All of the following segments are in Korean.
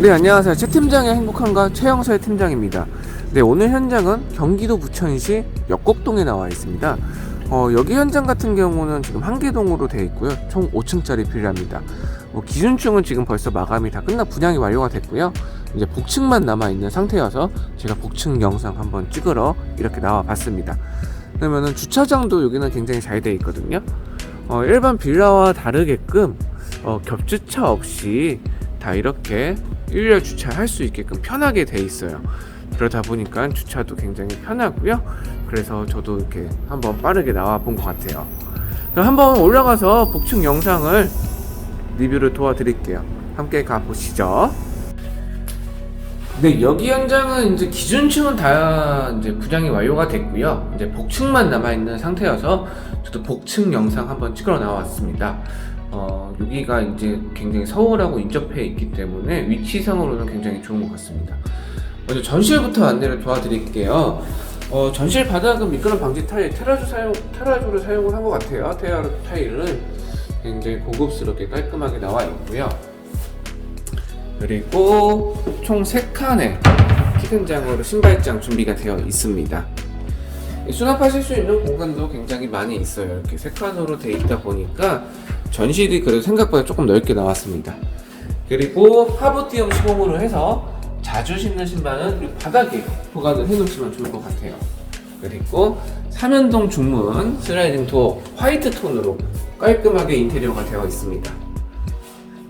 네 안녕하세요. 최 팀장의 행복한가 최영서의 팀장입니다. 네 오늘 현장은 경기도 부천시 역곡동에 나와 있습니다. 어, 여기 현장 같은 경우는 지금 한 개동으로 되어 있고요. 총 5층짜리 빌라입니다. 뭐 기준층은 지금 벌써 마감이 다 끝나 분양이 완료가 됐고요. 이제 복층만 남아 있는 상태여서 제가 복층 영상 한번 찍으러 이렇게 나와 봤습니다. 그러면은 주차장도 여기는 굉장히 잘 되어 있거든요. 어, 일반 빌라와 다르게끔 어, 겹주차 없이 다 이렇게 일렬 주차할 수 있게끔 편하게 돼 있어요. 그러다 보니까 주차도 굉장히 편하고요. 그래서 저도 이렇게 한번 빠르게 나와 본 것 같아요. 한번 올라가서 복층 영상을 리뷰를 도와드릴게요. 함께 가보시죠. 네, 여기 현장은 이제 기준층은 다 이제 분양이 완료가 됐고요. 이제 복층만 남아 있는 상태여서 저도 복층 영상 한번 찍으러 나왔습니다. 어, 여기가 이제 굉장히 서울하고 인접해 있기 때문에 위치상으로는 굉장히 좋은 것 같습니다. 먼저 전실부터 안내를 도와드릴게요. 어, 전실 바닥은 미끄럼 방지 타일 테라조 사용 테라조를 사용을 한 것 같아요. 테라조 타일은 굉장히 고급스럽게 깔끔하게 나와 있고요. 그리고 총 3칸의 키큰장으로 신발장 준비가 되어 있습니다. 수납하실 수 있는 공간도 굉장히 많이 있어요. 이렇게 3칸으로 되어 있다 보니까 전실이 그래도 생각보다 조금 넓게 나왔습니다. 그리고 하부티움 시공으로 해서 자주 신는 신발은 이 바닥에 보관을 해놓으시면 좋을 것 같아요. 그리고 삼연동 중문 슬라이딩 도어 화이트 톤으로 깔끔하게 인테리어가 되어 있습니다.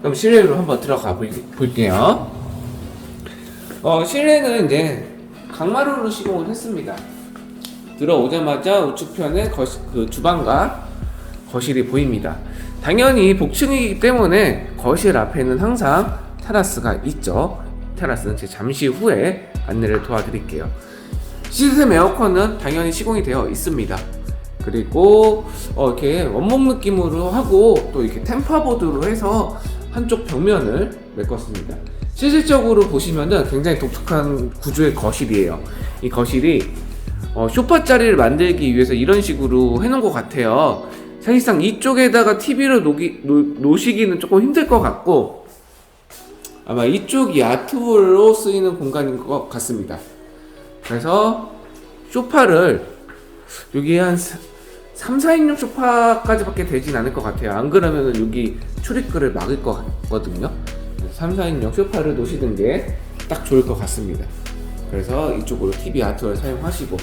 그럼 실내로 한번 들어가 볼, 볼게요. 어, 실내는 이제 강마루로 시공을 했습니다. 들어오자마자 우측편에 거시, 그 주방과 거실이 보입니다. 당연히 복층이기 때문에 거실 앞에는 항상 테라스가 있죠. 테라스는 제 잠시 후에 안내를 도와드릴게요. 시스템 에어컨은 당연히 시공이 되어 있습니다. 그리고 어, 이렇게 원목 느낌으로 하고 또 이렇게 템퍼보드로 해서 한쪽 벽면을 메꿨습니다. 실질적으로 보시면은 굉장히 독특한 구조의 거실이에요. 이 거실이 어, 쇼파 자리를 만들기 위해서 이런 식으로 해놓은 것 같아요. 사실상 이쪽에다가 TV를 놓기, 놓, 놓으시기는 조금 힘들 것 같고 아마 이쪽이 아트홀로 쓰이는 공간인 것 같습니다. 그래서 쇼파를 여기 한 3, 4인용 쇼파까지밖에 되진 않을 것 같아요. 안 그러면 여기 출입구를 막을 것 같거든요. 3, 4인용 쇼파를 놓으시는 게 딱 좋을 것 같습니다. 그래서 이쪽으로 TV 아트월 사용하시고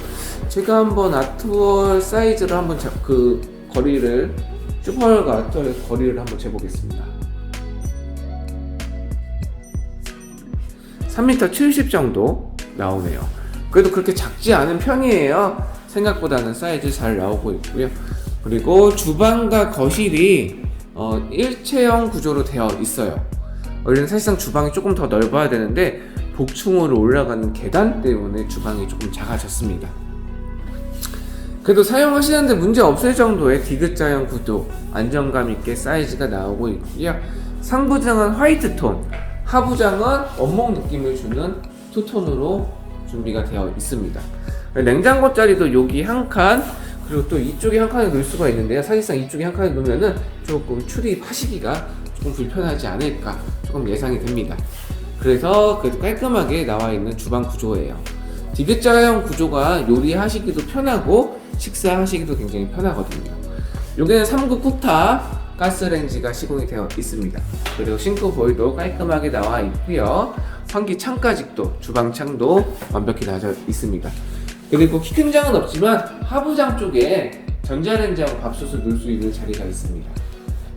제가 한번 아트월 사이즈를 한번 자, 그 거리를 아트월 거리를 한번 재보겠습니다. 3m 70 정도 나오네요. 그래도 그렇게 작지 않은 편이에요. 생각보다는 사이즈 잘 나오고 있고요. 그리고 주방과 거실이 어, 일체형 구조로 되어 있어요. 원래는 사실상 주방이 조금 더 넓어야 되는데 복층으로 올라가는 계단 때문에 주방이 조금 작아졌습니다. 그래도 사용하시는데 문제 없을 정도의 디귿자형 구도, 안정감 있게 사이즈가 나오고 있고요. 상부장은 화이트 톤, 하부장은 원목 느낌을 주는 투톤으로 준비가 되어 있습니다. 냉장고 자리도 여기 한 칸, 그리고 또 이쪽에 한 칸에 놓을 수가 있는데요. 사실상 이쪽에 한 칸에 놓으면은 조금 출입하시기가 조금 불편하지 않을까 조금 예상이 됩니다. 그래서 그래도 깔끔하게 나와 있는 주방 구조예요. 디귿자형 구조가 요리하시기도 편하고 식사하시기도 굉장히 편하거든요. 여기는 3구 쿡탑 가스레인지가 시공이 되어 있습니다. 그리고 싱크 보이도 깔끔하게 나와 있고요. 환기 창까지도 주방 창도 완벽히 나져 있습니다. 그리고 키큰 장은 없지만 하부장 쪽에 전자레인지하고 밥솥을 넣을 수 있는 자리가 있습니다.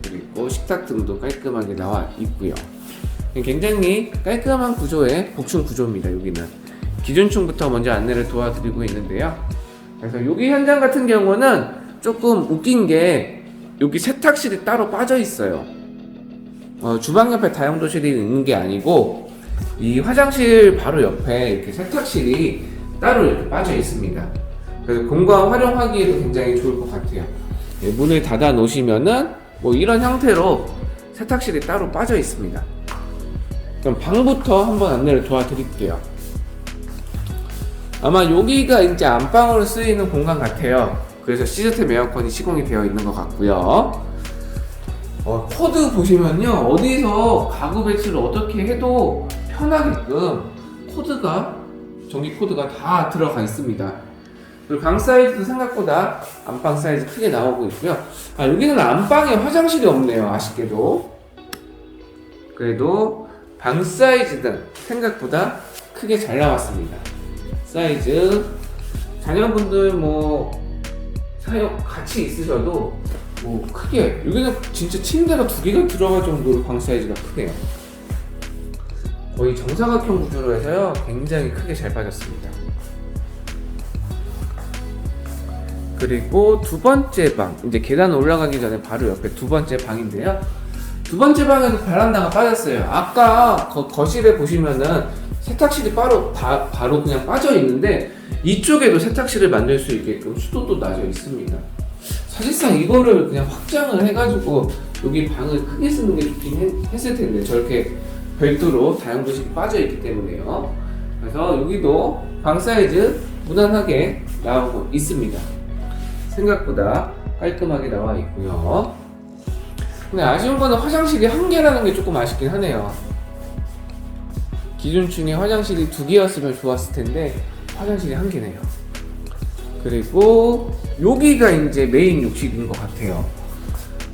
그리고 식탁 등도 깔끔하게 나와 있고요. 굉장히 깔끔한 구조의 복층 구조입니다. 여기는 기준층부터 먼저 안내를 도와드리고 있는데요. 그래서 여기 현장 같은 경우는 조금 웃긴 게 여기 세탁실이 따로 빠져 있어요. 어, 주방 옆에 다용도실이 있는 게 아니고 이 화장실 바로 옆에 이렇게 세탁실이 따로 이렇게 빠져 있습니다. 그래서 공간 활용하기에도 굉장히 좋을 것 같아요. 예, 문을 닫아 놓으시면은 뭐 이런 형태로 세탁실이 따로 빠져 있습니다. 그럼 방부터 한번 안내를 도와드릴게요. 아마 여기가 이제 안방으로 쓰이는 공간 같아요. 그래서 시스템 에어컨이 시공이 되어 있는 것 같고요. 어, 코드 보시면요. 어디서 가구 배치를 어떻게 해도 편하게끔 코드가 전기 코드가 다 들어가 있습니다. 그리고 방 사이즈도 생각보다 안방 사이즈 크게 나오고 있고요. 아 여기는 안방에 화장실이 없네요. 아쉽게도. 그래도 방 사이즈는 생각보다 크게 잘 나왔습니다. 사이즈 자녀분들 뭐 사용 같이 있으셔도 뭐 크게 여기는 진짜 침대가 두 개가 들어갈 정도로 방 사이즈가 크네요. 거의 정사각형 구조로 해서요 굉장히 크게 잘 빠졌습니다. 그리고 두 번째 방 이제 계단 올라가기 전에 바로 옆에 두 번째 방인데요. 두 번째 방에도 베란다가 빠졌어요. 아까 거, 거실에 보시면은 세탁실이 바로 바, 바로 그냥 빠져 있는데 이쪽에도 세탁실을 만들 수 있게끔 수도도 나져 있습니다. 사실상 이거를 그냥 확장을 해가지고 여기 방을 크게 쓰는 게 좋긴 했, 했을 텐데 저렇게 별도로 다용도실이 빠져 있기 때문에요. 그래서 여기도 방 사이즈 무난하게 나오고 있습니다. 생각보다 깔끔하게 나와 있고요. 근데 아쉬운 거는 화장실이 한 개라는 게 조금 아쉽긴 하네요. 기준층에 화장실이 두 개였으면 좋았을 텐데 화장실이 한 개네요. 그리고 여기가 이제 메인 욕실인 것 같아요.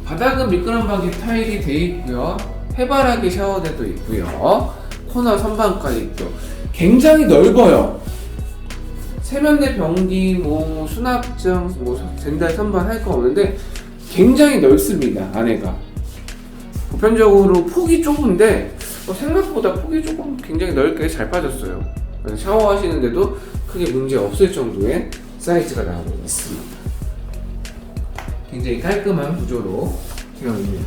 바닥은 미끄럼방기 타일이 돼 있고요. 해바라기 샤워대도 있고요. 코너 선반까지 있고 굉장히 넓어요. 세면대 변기, 뭐 수납장, 뭐 젠달 선반 할 거 없는데 굉장히 넓습니다 안에가. 보편적으로 폭이 좁은데 어, 생각보다 폭이 조금 굉장히 넓게 잘 빠졌어요. 샤워하시는데도 크게 문제 없을 정도의 사이즈가 나오고 있습니다. 굉장히 깔끔한 구조로 되어 있네요.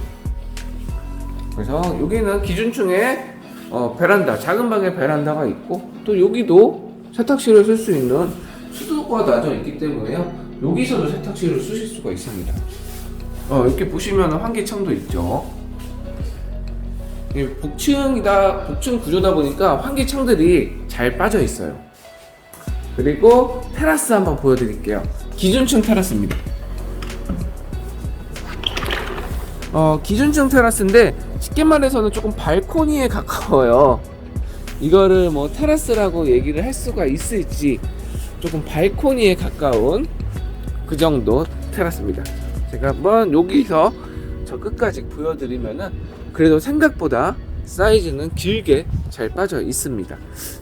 그래서 여기는 기준층에 어, 베란다, 작은 방에 베란다가 있고 또 여기도 세탁실을 쓸 수 있는 수도가 나져 있기 때문에요. 여기서도 세탁실을 쓰실 수가 있습니다. 어, 이렇게 보시면 환기창도 있죠. 이 복층이다, 복층 구조다 보니까 환기창들이 잘 빠져 있어요. 그리고 테라스 한번 보여드릴게요. 기준층 테라스입니다. 어, 기준층 테라스인데 쉽게 말해서는 조금 발코니에 가까워요. 이거를 뭐 테라스라고 얘기를 할 수가 있을지 조금 발코니에 가까운 그 정도 테라스입니다. 제가 한번 여기서 저 끝까지 보여드리면은 그래도 생각보다 사이즈는 길게 잘 빠져 있습니다.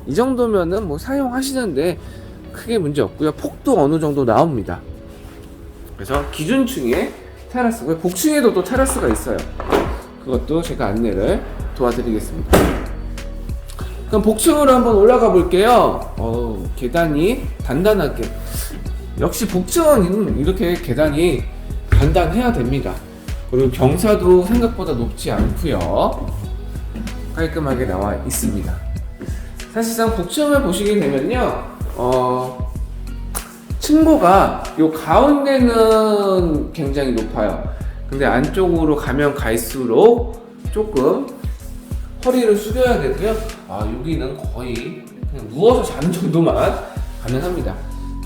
이 정도면은 뭐 사용하시는데 크게 문제 없고요. 폭도 어느 정도 나옵니다. 그래서 기준층에 테라스고요. 복층에도 또 테라스가 있어요. 그것도 제가 안내를 도와드리겠습니다. 그럼 복층으로 한번 올라가 볼게요. 어, 계단이 단단하게. 역시 복층은 이렇게 계단이 단단해야 됩니다. 그리고 경사도 생각보다 높지 않고요. 깔끔하게 나와 있습니다. 사실상 복층을 보시게 되면요, 어, 층고가 요 가운데는 굉장히 높아요. 근데 안쪽으로 가면 갈수록 조금 허리를 숙여야 되고요. 아, 여기는 거의 그냥 누워서 자는 정도만 가능합니다.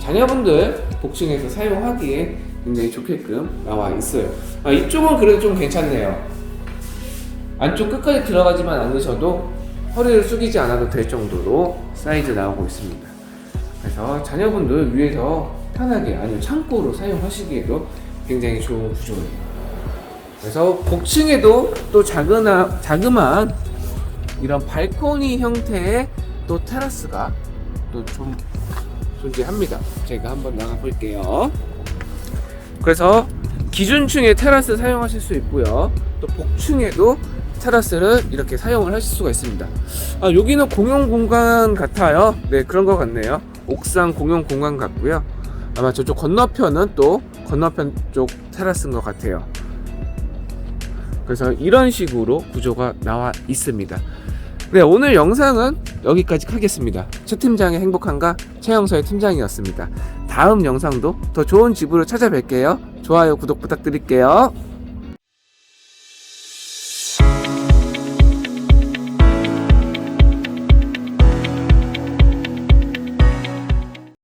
자녀분들 복층에서 사용하기에 굉장히 좋게끔 나와 있어요. 아, 이쪽은 그래도 좀 괜찮네요. 안쪽 끝까지 들어가지만 않으셔도 허리를 숙이지 않아도 될 정도로 사이즈 나오고 있습니다. 그래서 자녀분들 위에서 편하게 아니면 창고로 사용하시기에도 굉장히 좋은 구조예요. 그래서 복층에도 또 작은 자그마한 이런 발코니 형태의 또 테라스가 또 좀 존재합니다. 제가 한번 나가 볼게요. 그래서 기준층의 테라스 사용하실 수 있고요. 또 복층에도 테라스를 이렇게 사용을 하실 수가 있습니다. 아, 여기는 공용 공간 같아요. 네, 그런 것 같네요. 옥상 공용 공간 같고요. 아마 저쪽 건너편은 또 건너편 쪽 테라스인 것 같아요. 그래서 이런 식으로 구조가 나와 있습니다. 네, 오늘 영상은 여기까지 하겠습니다. 최 팀장의 행복한가 최영서의 팀장이었습니다. 다음 영상도 더 좋은 집으로 찾아뵐게요. 좋아요, 구독 부탁드릴게요.